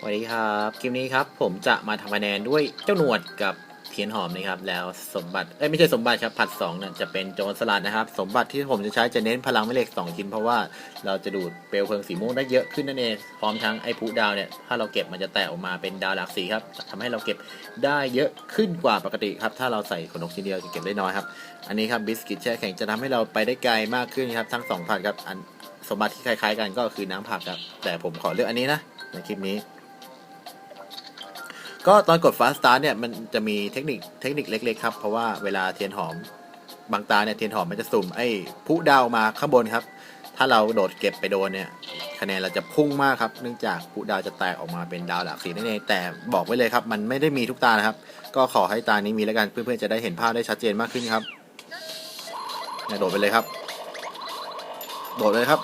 สวัสดีครับคลิปนี้ครับผมจะมาทำคะแนนด้วยเจ้าหนวดกับเทียนหอมนะครับแล้วสมบัติเอ้ยไม่ใช่สมบัติครับผัด2เนี่ยจะเป็นโจรสลัดนะครับ สมบัติที่ผมจะใช้จะเน้นพลังแม่เหล็ก2ชิ้นเพราะว่าเราจะดูดเปลวเพลิงสีม่วงได้เยอะขึ้นนั่นเองพร้อมทั้งไอ้พุดาวเนี่ยถ้าเราเก็บมันจะแตกออกมาเป็นดาวหลากสีครับทำให้เราเก็บได้เยอะขึ้นกว่าปกติครับถ้าเราใส่ขนนกทีเดียวจะเก็บได้น้อยครับอันนี้ครับบิสกิตแช่แข็งจะทำให้เราไปได้ไกลมากขึ้นครับทั้งสองผัดครับอันสมบัติที่คล้ายๆ กันก็คือน้ำผักครับแต่ผมขอเลือกอันนี้นะในคลิปนี้ ก็ตอนกด fast start เนี่ยมันจะมีเทคนิคเทคนิคเล็ก ๆ ครับ เพราะว่าเวลาเทียนหอมบางตาเนี่ยเทียนหอมมันจะสุ่มไอ้ผู้ดาวมาข้างบนครับ ถ้าเราโดดเก็บไปโดนเนี่ยคะแนนเราจะพุ่งมากครับ เนื่องจากผู้ดาวจะแตกออกมาเป็นดาวหลากสีนั่นเองแต่บอกไว้เลยครับ มันไม่ได้มีทุกตานะครับ ก็ขอให้ตานี้มีแล้วกันเพื่อนๆจะได้เห็นภาพได้ชัดเจนมากขึ้นครับเนี่ยโดดไปเลยครับ โดดเลยครับ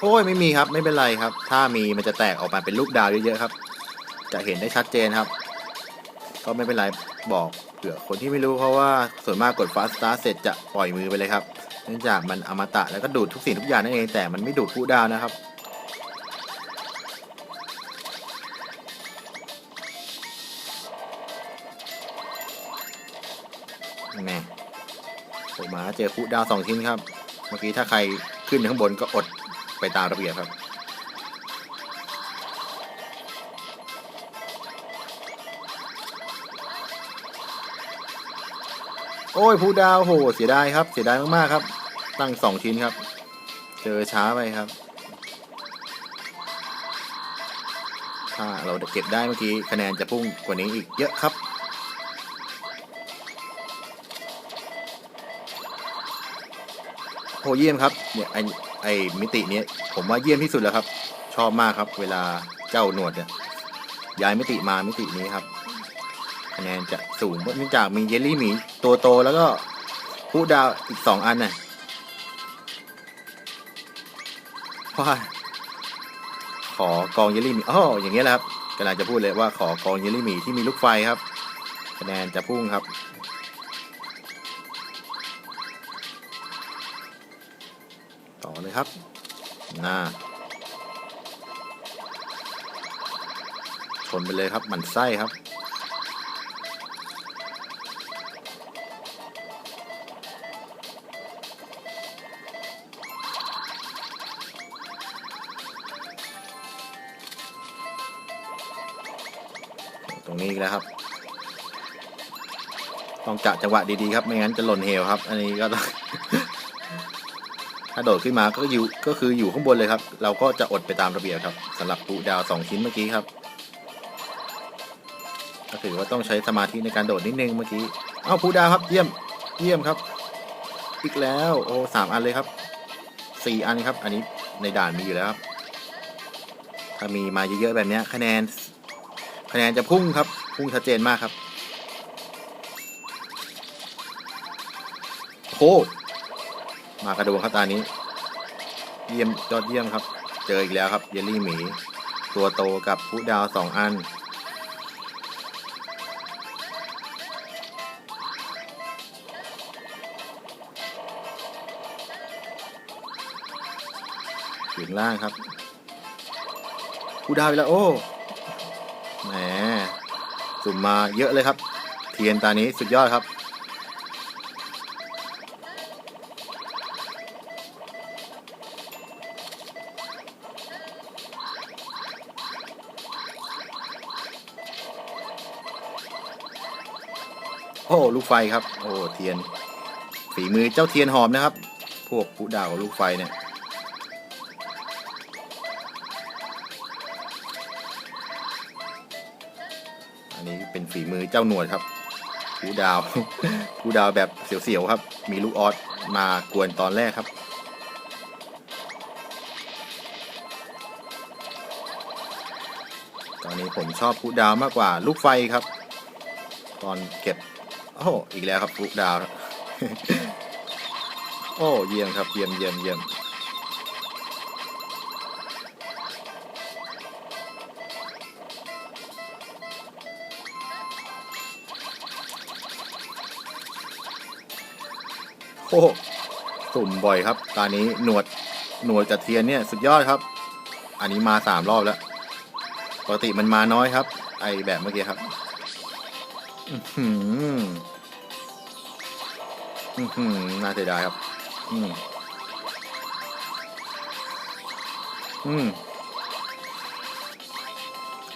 โอ้ยไม่มีครับไม่เป็นไรครับ ถ้ามีมันจะแตกออกมาเป็นลูกดาวเยอะๆครับ จะเห็นได้ชัดเจนครับ ก็ไม่เป็นไรบอกเผื่อคนที่ไม่รู้เพราะว่าส่วนมากกด fast start เสร็จจะปล่อยมือไปเลยครับ เนื่องจากมันอมตะแล้วก็ดูดทุกสิ่งทุกอย่างนั่นเองแต่มันไม่ดูดผู้ดาวนะครับแม่ผมมาเจอผู้ดาวสองชิ้นครับ เมื่อกี้ถ้าใครขึ้นข้างบนก็อดไปตามระเบียบครับ โอ้ยผู้ดาวโหเสียดายครับเสียดายมากๆครับ ตั้งสองชิ้นครับ เจอช้าไปครับ ถ้าเราเก็บได้เมื่อกี้คะแนนจะพุ่งกว่านี้อีกเยอะครับโหเยี่ยมครับเนี่ยไอไอมิตินี้ผมว่าเยี่ยมที่สุดแล้วครับ ชอบมากครับ เวลาเจ้าหนวดเนี่ยย้ายมิติมามิตินี้ครับ คะแนนจะสูงเนื่องจากมีเยลลี่หมีตัวโตแล้วก็ผู้ดาวอีกสองอันน่ะว่าขอกองเยลลี่หมีอ๋ออย่างเงี้ยแหละครับกำลังจะพูดเลยว่าขอกองเยลลี่หมีที่มีลูกไฟครับ คะแนนจะพุ่งครับต่อเลยครับน่าชนไปเลยครับหมันไส้ครับ ต้องกะจังหวะดีๆครับ ไม่งั้นจะหล่นเหวครับ อันนี้ก็ต้องถ้าโดดขึ้นมาก็อยู่ก็คืออยู่ข้างบนเลยครับ เราก็จะอดไปตามระเบียบครับสำหรับปูดาวสองชิ้นเมื่อกี้ครับ ก็ถือว่าต้องใช้สมาธิในการโดดนิดนึงเมื่อกี้เอ้าปูดาวครับเยี่ยมเยี่ยมครับ อีกแล้วโอ้สามอันเลยครับสี่อันครับ อันนี้ในด่านมีอยู่แล้วครับ ถ้ามีมาเยอะๆแบบนี้คะแนน คะแนนจะพุ่งครับ พุ่งชัดเจนมากครับ โอ้มากระโดงครับตานี้ เยี่ยมยอดเยี่ยมครับ เจออีกแล้วครับเยลลี่หมี ตัวโตกับผู้ดาวสองอัน ถึงล่างครับผู้ดาวไปแล้ว โอ้แหมสุ่มมาเยอะเลยครับ เทียนตานี้สุดยอดครับ โอ้ลูกไฟครับ โอ้เทียน ฝีมือเจ้าเทียนหอมนะครับ พวกผู้ดาวลูกไฟเนี่ยอันนี้เป็นฝีมือเจ้าหนวดครับผู้ดาวผู้ดาวแบบเสียวๆครับ มีลูกออสมากวนตอนแรกครับตอนนี้ผมชอบผู้ดาวมากกว่าลูกไฟครับ ตอนเก็บ โอ้อีกแล้วครับผู้ดาวโอ้เยี่ยมครับเยี่ยมเยี่ยมเยี่ยมโอ้โหสุ่มบ่อยครับ ตอนนี้หนวดหนวดกับเทียนเนี่ยสุดยอดครับ อันนี้มาสามรอบแล้ว ปกติมันมาน้อยครับ ไอแบบเมื่อกี้ครับ อือหืออือหือน่าเสียดายครับ อืมอืม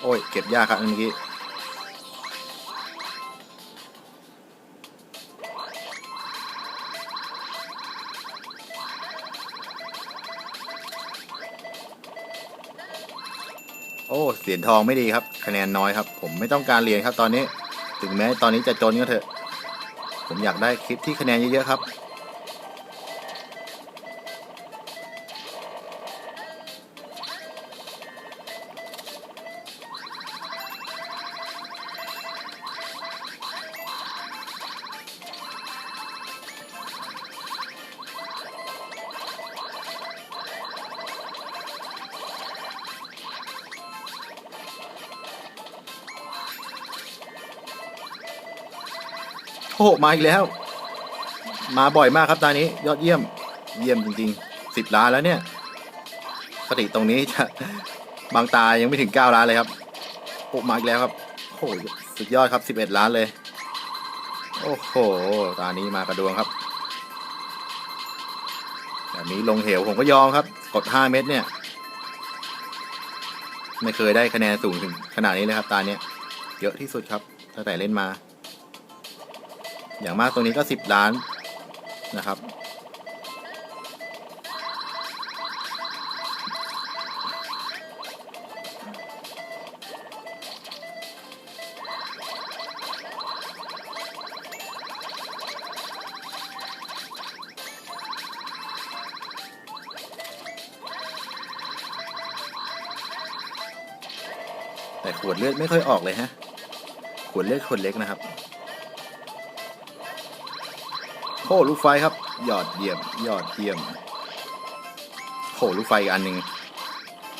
โอ้ย เก็บยากครับเมื่อกี้โอ้เหรียญทองไม่ดีครับ คะแนนน้อยครับ ผมไม่ต้องการเรียญครับตอนนี้ ถึงแม้ตอนนี้จะจนก็เถอะ ผมอยากได้คลิปที่คะแนนเยอะๆครับ โอ้โหมาอีกแล้ว มาบ่อยมากครับตอนนี้ ยอดเยี่ยม เยี่ยมจริงๆสิบล้านแล้วเนี่ยปกติตรงนี้จะบางตายังไม่ถึงเก้าล้านเลยครับโอ้มาอีกแล้วครับโอ้โหสุดยอดครับสิบเอ็ดล้านเลย โอ้โหตานี้มากระดวงครับแบบนี้ลงเหวผมก็ยอมครับ กดห้าเม็ดเนี่ย ไม่เคยได้คะแนนสูงถึงขนาดนี้เลยครับตาเนี้ยเยอะที่สุดครับตั้งแต่เล่นมา อย่างมากตรงนี้ก็สิบล้านนะครับ แต่ขวดเลือดไม่ค่อยออกเลยฮะ ขวดเลือดขวดเล็กนะครับ โหลูกไฟครับ ยอดเยี่ยม ยอดเยี่ยมโหลูกไฟอีกอันหนึ่ง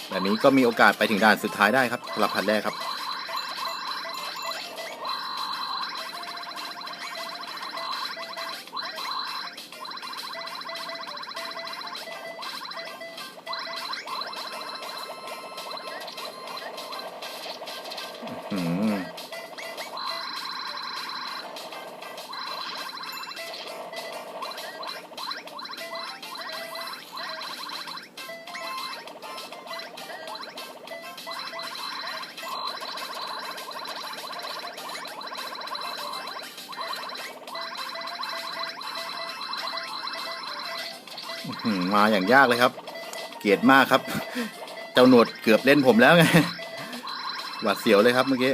แบบนี้ก็มีโอกาสไปถึงด่านสุดท้ายได้ครับสำหรับพันแรกครับ มาอย่างยากเลยครับ เกลียดมากครับ เจ้าหนวดเกือบเล่นผมแล้วไง หวาดเสียวเลยครับเมื่อกี้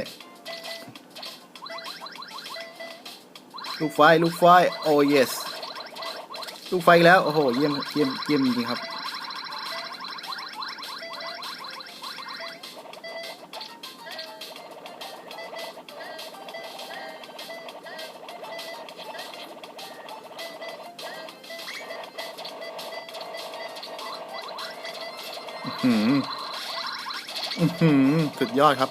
ลูกไฟ ลูกไฟ โอ้ yes ลูกไฟแล้ว โอ้โห เยี่ยม เยี่ยม เยี่ยมจริงครับ อื้อหืออื้อหือสุดยอดครับ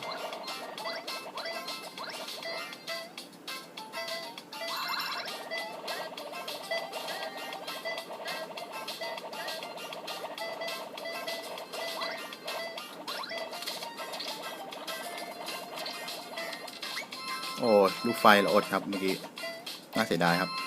โอ้ลูกไฟละอดครับเมื่อกี้ น่าเสียดายครับ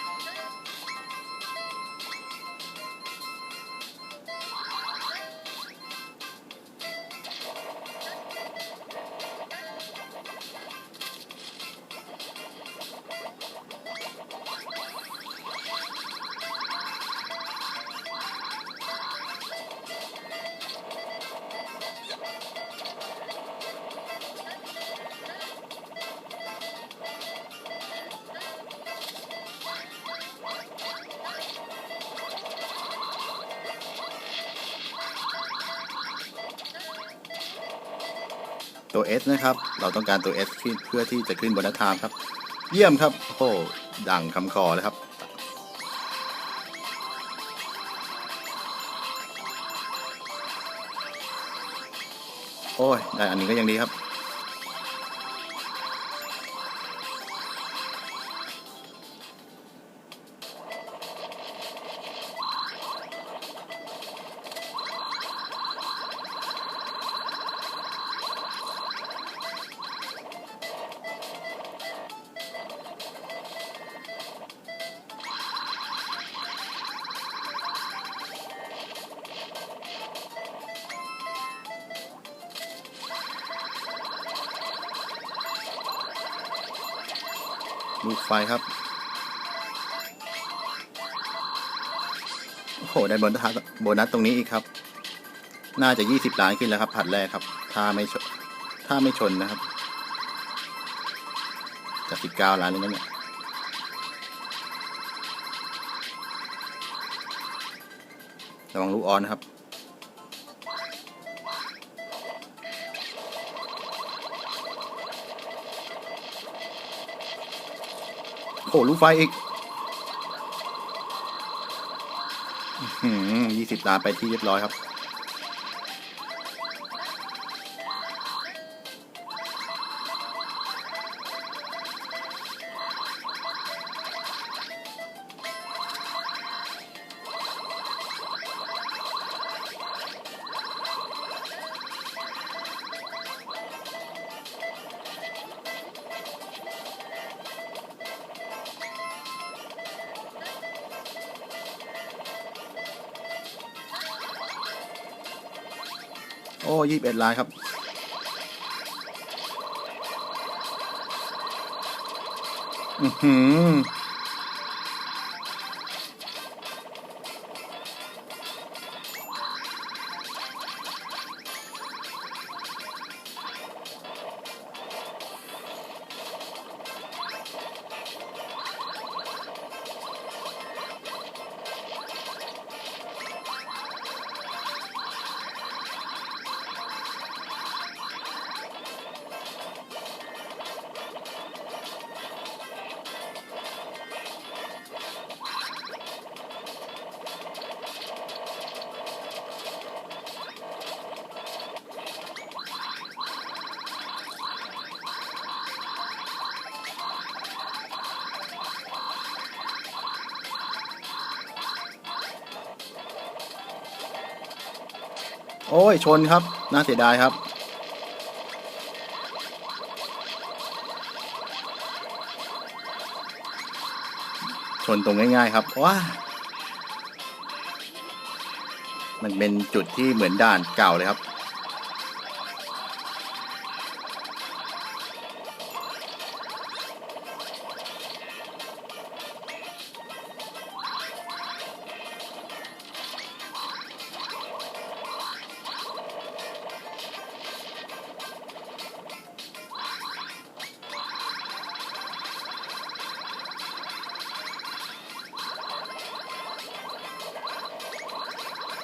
ตัว S นะครับ เราต้องการตัว S ขึ้นเพื่อที่จะขึ้นบนน้าทามครับ เยี่ยมครับ โอ้ดังคำคอเลยครับ โอ้ย ได้อันนี้ก็ยังดีครับ ลูกไฟครับ โอ้โห ได้โบนัสโบนัสตรงนี้อีกครับ น่าจะยี่สิบล้านขึ้นแล้วครับผัดแรกครับ ถ้าไม่ชนถ้าไม่ชนนะครับ จะสิบเก้าล้านเลยนะเนี่ยระวังลูกออนนะครับ โอ้ลูกไฟอีกยี่สิบล้านไปที่เรียบร้อยครับ โอ้ยี่สิบเอ็ดล้านครับอือหือ โอ้ย ชนครับ น่าเสียดายครับ ชนตรงง่ายๆครับว้ามันเป็นจุดที่เหมือนด่านเก่าเลยครับ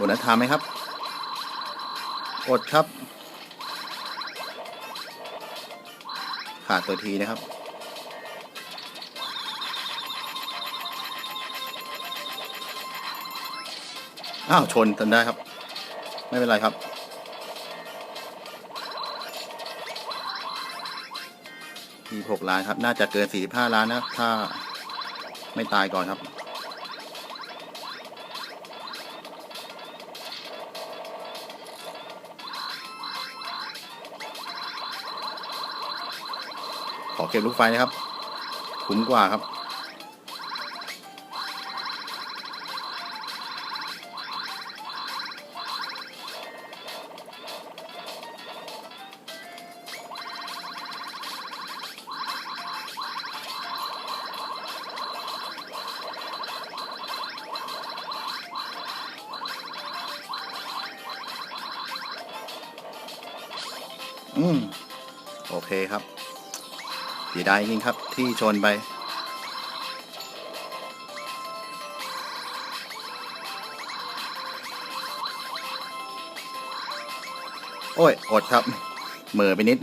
โบนัสทามไหมครับ อดครับ ขาดตัวทีนะครับ อ้าว ชนกันได้ครับ ไม่เป็นไรครับมีหกล้านครับ น่าจะเกินสี่สิบห้าล้านนะ ถ้าไม่ตายก่อนครับ ขอเก็บลูกไฟนะครับ คุ้มกว่าครับ เสียดายจริงครับที่ชนไป โอ้ย อดครับเหม่อไปนิด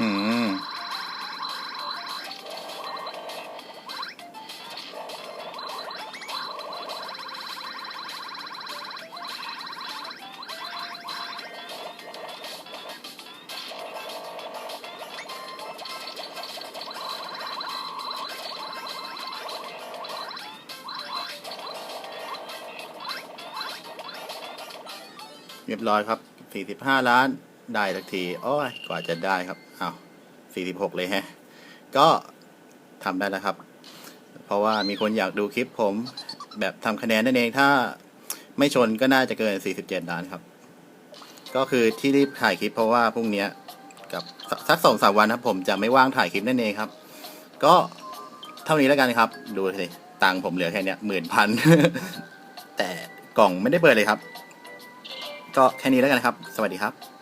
อืม เรียบร้อยครับ45ล้านได้สักทีโอ้ยกว่าจะได้ครับอ้าว46เลยฮะ ก็ทำได้แล้วครับ เพราะว่ามีคนอยากดูคลิปผมแบบทำคะแนนนั่นเองถ้าไม่ชนก็น่าจะเกิน 47 ล้านครับ ก็คือที่รีบถ่ายคลิปเพราะว่าพรุ่งนี้กับสักสองสามวันครับ ผมจะไม่ว่างถ่ายคลิปนั่นเองครับ ก็เท่านี้แล้วกันครับ ดูสิตังค์ผมเหลือแค่นี้หมื่นพันแต่กล่องไม่ได้เปิดเลยครับ ก็แค่นี้แล้วกันครับ สวัสดีครับ